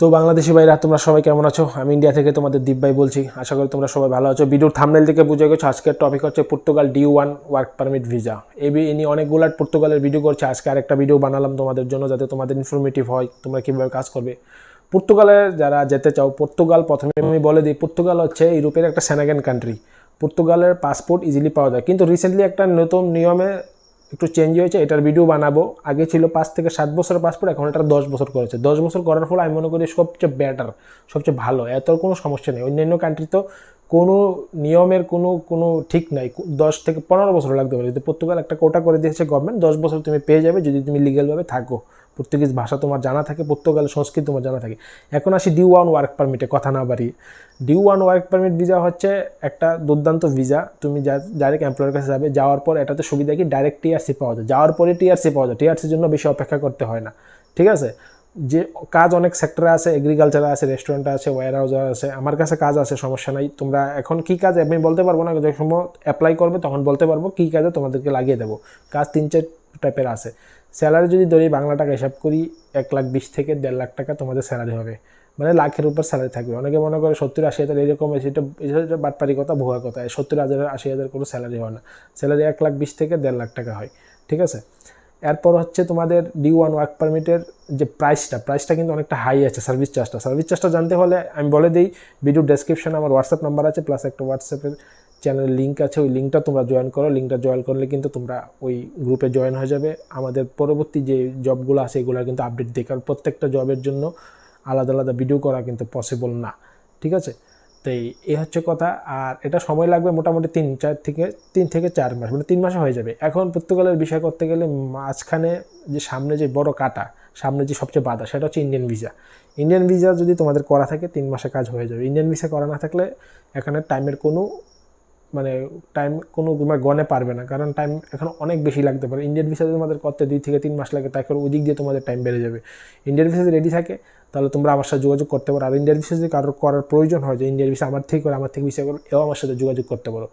তো বাংলাদেশি ভাইরা, তোমরা সবাই কেমন আছো? আমি ইন্ডিয়া থেকে তোমাদের দীপ ভাই বলছি। আশা করি তোমরা সবাই ভালো আছো। ভিডিওর থামনেল থেকে বুঝে গেছো, আজকের টপিক হচ্ছে Portugal D one work permit visa এই বি- ইনি অনেকগুলো পর্তুগালের ভিডিও করছে। আজকে আরেকটা ভিডিও বানালাম তোমাদের জন্য যাতে তোমাদের ইনফরমেটিভ হয়, তোমরা কীভাবে কাজ করবে। পর্তুগালে যারা যেতে চাও পর্তুগাল প্রথমে আমি বলে দিই পর্তুগাল হচ্ছে ইউরোপের একটা সেনাগেন কান্ট্রি পর্তুগালের পাসপোর্ট ইজিলি পাওয়া যায়। কিন্তু রিসেন্টলি একটা নতুন নিয়মে একটু চেঞ্জ হয়েছে, এটার ভিডিও বানাবো। আগে ছিল পাঁচ থেকে সাত বছর পাসপোর্ট এখন এটা দশ বছর করেছে। দশ বছর করার ফলে আমি মনে করি সবচেয়ে বেটার সবচেয়ে ভালো। এত কোনো সমস্যা নেই। অন্যান্য কান্ট্রি তো কোনো নিয়মের কোনো কোনো ঠিক নাই। দশ থেকে পনেরো বছর লাগতে পারে। যদি পর্তুগাল একটা কোটা করে দিয়েছে গভর্নমেন্ট দশ বছর তুমি পেয়ে যাবে যদি তুমি লিগ্যালভাবে থাকো। পর্তুগিজ ভাষা তোমার জানা থাকে পর্তুগালের সংস্কৃতি তোমার জানা থাকে। এখন আসি ডি ওয়ান ওয়ার্ক পারমিটে কথা না বাড়িয়ে। D one work permit visa হচ্ছে একটা দুর্দান্ত ভিসা তুমি যা ডাইরেক্ট এমপ্লয়ের কাছে যাবে, যাওয়ার পর এটাতে সুবিধা কি? ডাইরেক্ট টিআরসি পাওয়া যায়। যাওয়ার পরে টিআরসি পাওয়া যায়। টিআরসির জন্য বেশি অপেক্ষা করতে হয় না। ঠিক আছে? যে কাজ অনেক সেক্টরে আছে এগ্রিকালচারে আছে রেস্টুরেন্ট আছে ওয়ার হাউসে আছে, আমার কাছে কাজ আছে, সমস্যা নাই। তোমরা এখন কি কাজ, আমি বলতে পারব না, যখন অ্যাপ্লাই করবে তখন বলতে পারব কী কাজে তোমাদেরকে লাগিয়ে দেবো। কাজ তিন চার টাইপের আছে। স্যালারি যদি ধরি বাংলা টাকা হিসাব করি, এক লাখ বিশ থেকে দেড় লাখ টাকা তোমাদের স্যালারি হবে। মানে লাখের উপর স্যালারি থাকবে। অনেকে মনে করে সত্তর আশি হাজার এরকম সেটা এটা বাটপারি কথা, ভুয়া কথা। সত্তর হাজার আশি হাজার কোনো স্যালারি হয় না। স্যালারি এক লাখ বিশ থেকে দেড় লাখ টাকা হয়। ঠিক আছে? এরপর হচ্ছে তোমাদের ডি ওয়ান ওয়ার্ক পারমিটের যে প্রাইসটা প্রাইসটা কিন্তু অনেকটা হাই আছে সার্ভিস চার্জটা সার্ভিস চার্জটা জানতে হলে আমি বলে দিই ভিডিও ডেসক্রিপশনে আমার হোয়াটসঅ্যাপ নাম্বার আছে প্লাস একটা হোয়াটসঅ্যাপের চ্যানেলের লিঙ্ক আছে, ওই লিঙ্কটা তোমরা জয়েন করো। লিঙ্কটা জয়েন করলে কিন্তু তোমরা ওই গ্রুপে জয়েন হয়ে যাবে। আমাদের পরবর্তী যে জবগুলো আছে, এগুলো কিন্তু আপডেট কারণ প্রত্যেকটা জবের জন্য আলাদা আলাদা ভিডিও করা কিন্তু পসিবল না। ঠিক আছে? তো এই হচ্ছে কথা। আর এটা সময় লাগবে মোটামুটি তিন, চার থেকে, তিন থেকে চার মাস মানে তিন মাসে হয়ে যাবে। এখন পর্তুগালের বিষয় করতে গেলে মাঝখানে যে সামনে যে বড় কাটা, সামনে যে সবচেয়ে বাধা, সেটা হচ্ছে ইন্ডিয়ান ভিসা ইন্ডিয়ান ভিসা যদি তোমাদের করা থাকে, তিন মাসে কাজ হয়ে যাবে। ইন্ডিয়ান ভিসা করা না থাকলে এখানে টাইমের কোনো মানে টাইম কোনো তোমার গনে পারবে না। কারণ টাইম এখন অনেক বেশি লাগতে পারে। ইন্ডিয়ান ভিসা তোমাদের করতে দুই থেকে তিন মাস লাগে তারপর ওই দিক দিয়ে তোমাদের টাইম বেড়ে যাবে। ইন্ডিয়ান ভিসা যদি রেডি থাকে, তাহলে তোমরা আমার সাথে যোগাযোগ করতে পারো। আর ইন্ডিয়ান ভিসা যদি কারোর করার প্রয়োজন হয় যে ইন্ডিয়ান ভিসা আমার থেকে করে, আমার থেকে ভিসা করো, এও আমার সাথে যোগাযোগ করতে পারো।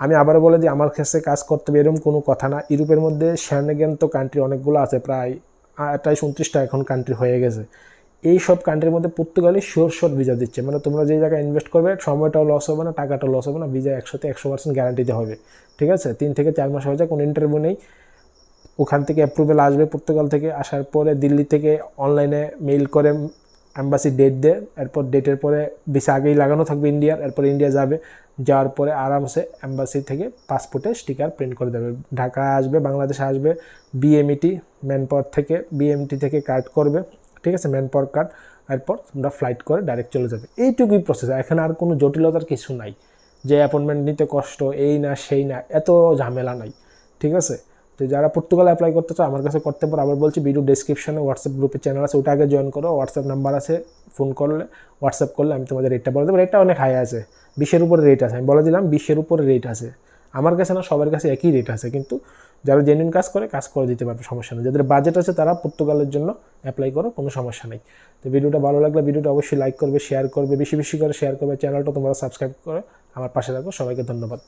আমি আবারও বলে দিই, আমার কাছে কাজ করতে হবে এরকম কোনো কথা না। ইউরোপের মধ্যে শ্যানগেন তো কান্ট্রি অনেকগুলো আছে, প্রায় আটাইশ উনত্রিশটা এখন কান্ট্রি হয়ে গেছে। এই সব কান্ট্রির মধ্যে পর্তুগালে শিওর শোর ভিসা দিচ্ছে। মানে তোমরা যে জায়গায় ইনভেস্ট করবে, সময়টাও লস হবে না, টাকাটাও লস হবে না ভিসা একসাথে একশো পার্সেন্ট গ্যারান্টিতে হবে। ঠিক আছে? তিন থেকে চার মাস হয়ে যায় কোনো ইন্টারভিউ নেই। ওখান থেকে অ্যাপ্রুভেল আসবে পর্তুগাল থেকে, আসার পরে দিল্লি থেকে অনলাইনে মেইল করে অ্যাম্বাসি ডেট দেয়। এরপর ডেটের পরে ভিসা আগেই লাগানো থাকবে ইন্ডিয়ার এরপর ইন্ডিয়া যাবে, যাওয়ার পরে আরামসে অ্যাম্বাসি থেকে পাসপোর্টে স্টিকার প্রিন্ট করে দেবে। ঢাকা আসবে, বাংলাদেশে আসবে বিএমইটি ম্যানপাওয়ার থেকে বিএমটি থেকে কার্ড করবে। ঠিক আছে ম্যানপাওয়ার কার্ড এরপর তোমরা ফ্লাইট করে ডাইরেক্ট চলে যাবে। এইটুকুই প্রসেস এখানে আর কোনো জটিলতার কিছু নাই। যে অ্যাপয়েন্টমেন্ট নিতে কষ্ট, এই না, সেই না, এত ঝামেলা নাই। ঠিক আছে? তো যারা পর্তুগালে অ্যাপ্লাই করতে চাও, আমার কাছে করতে পারো। আবার বলছি ভিডিও ডেসক্রিপশনে হোয়াটসঅ্যাপ গ্রুপের চ্যানেল আছে, ওটা আগে জয়েন করো। হোয়াটসঅ্যাপ নাম্বার আছে ফোন করলে হোয়াটসঅ্যাপ করলে আমি তোমাদের রেটটা বলে দেবো। রেটটা অনেক হাই আছে। বিশের উপরে রেট আছে, আমি বলে দিলাম, বিশের উপরে রেট আছে। আমার কাছে না, সবার কাছে একই রেট আছে, কিন্তু যারা জেনুইন কাজ করে কাজ করে দিতে পারবে, সমস্যা নেই। যাদের বাজেট আছে, তারা পর্তুগালের জন্য অ্যাপ্লাই করো, কোনো সমস্যা নেই। তো ভিডিওটা ভালো লাগলে ভিডিওটা অবশ্যই লাইক করবে শেয়ার করবে, বেশি বেশি করে শেয়ার করবে চ্যানেলটা তোমরা সাবস্ক্রাইব করে আমার পাশে থাকো। সবাইকে ধন্যবাদ।